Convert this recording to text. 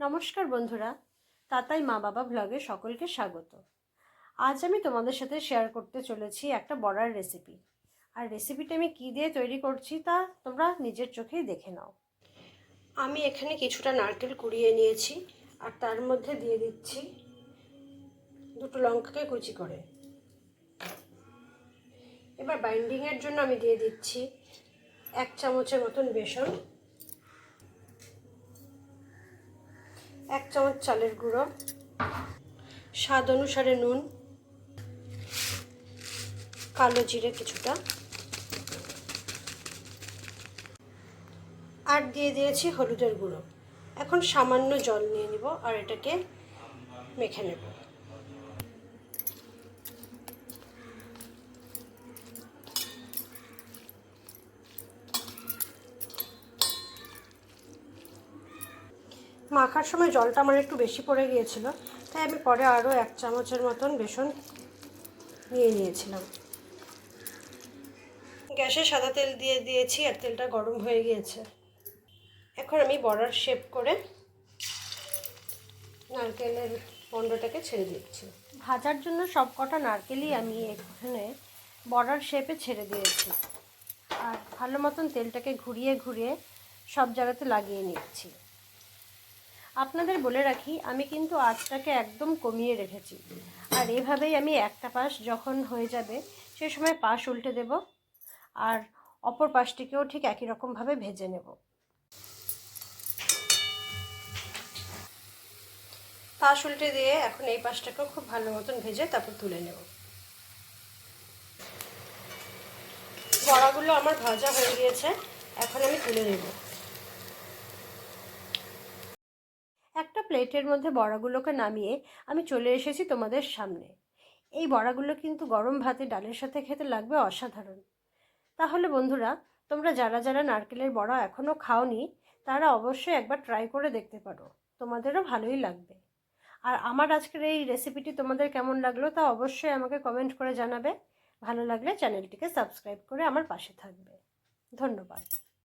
নমস্কার বন্ধুরা, তাতাই মা বাবা ব্লগে সকলকে স্বাগত। আজ আমি তোমাদের সাথে শেয়ার করতে চলেছি একটা বড়ার রেসিপি আর রেসিপিটা আমি কী দিয়ে তৈরি করছি তা তোমরা নিজের চোখেই দেখে নাও। আমি এখানে কিছুটা নারকেল কুড়িয়ে নিয়েছি, আর তার মধ্যে দিয়ে দিচ্ছি দুটো লঙ্কাকে কুচি করে। এবার বাইন্ডিংয়ের জন্য আমি দিয়ে দিচ্ছি এক চামচের মতন বেসন। এক চামচ চালের গুঁড়ো, স্বাদ অনুসারে নুন, কালো জিরে কিছুটা। আর দিয়ে দিয়েছি হলুদের গুঁড়ো। এখন সামান্য জল নিয়ে নিব আর এটাকে মেখে নেব। মাখার সময় জলটা আমার একটু বেশি পড়ে গিয়েছিল, তাই আমি পরে আরও এক চামচের মতন বেসন নিয়ে নিয়েছিলাম। গ্যাসে সাদা তেল দিয়ে দিয়েছি, আর তেলটা গরম হয়ে গিয়েছে। এখন আমি বড়ার শেপ করে নারকেলের পণ্ডটাকে ছেড়ে দিচ্ছি। ভাজার জন্য সব কটা নারকেলই আমি এখানে বড়ার শেপে ছেড়ে দিয়েছি। আর ভালো মতন তেলটাকে ঘুরিয়ে ঘুরিয়ে সব জায়গাতে লাগিয়ে নিচ্ছি। আপনাদের বলে রাখি, আমি কিন্তু আঁচটাকে একদম কমিয়ে রেখেছি। আর এভাবেই আমি একটা পাশ যখন হয়ে যাবে, সে সময় পাশ উল্টে দেব আর অপর পাশটিকেও ঠিক একই রকমভাবে ভেজে নেব। পাশ উল্টে দিয়ে এখন এই পাশটাকেও খুব ভালো মতন ভেজে তারপর তুলে নেব। বড়াগুলো আমার ভাজা হয়ে গিয়েছে, এখন আমি তুলে নেব একটা প্লেটের মধ্যে বড়াগুলোকে নামিয়ে আমি চলে এসেছি তোমাদের সামনে। এই বড়াগুলো কিন্তু গরম ভাতে ডালের সাথে খেতে লাগবে অসাধারণ। তাহলে বন্ধুরা, তোমরা যারা যারা নারকেলের বড়া এখনও খাওনি, তারা অবশ্যই একবার ট্রাই করে দেখতে পারো। তোমাদেরও ভালোই লাগবে। আর আমার আজকের এই রেসিপিটি তোমাদের কেমন লাগল তা অবশ্যই আমাকে কমেন্ট করে জানাবে। ভালো লাগলে চ্যানেলটিকে সাবস্ক্রাইব করে আমার পাশে থাকবে। ধন্যবাদ।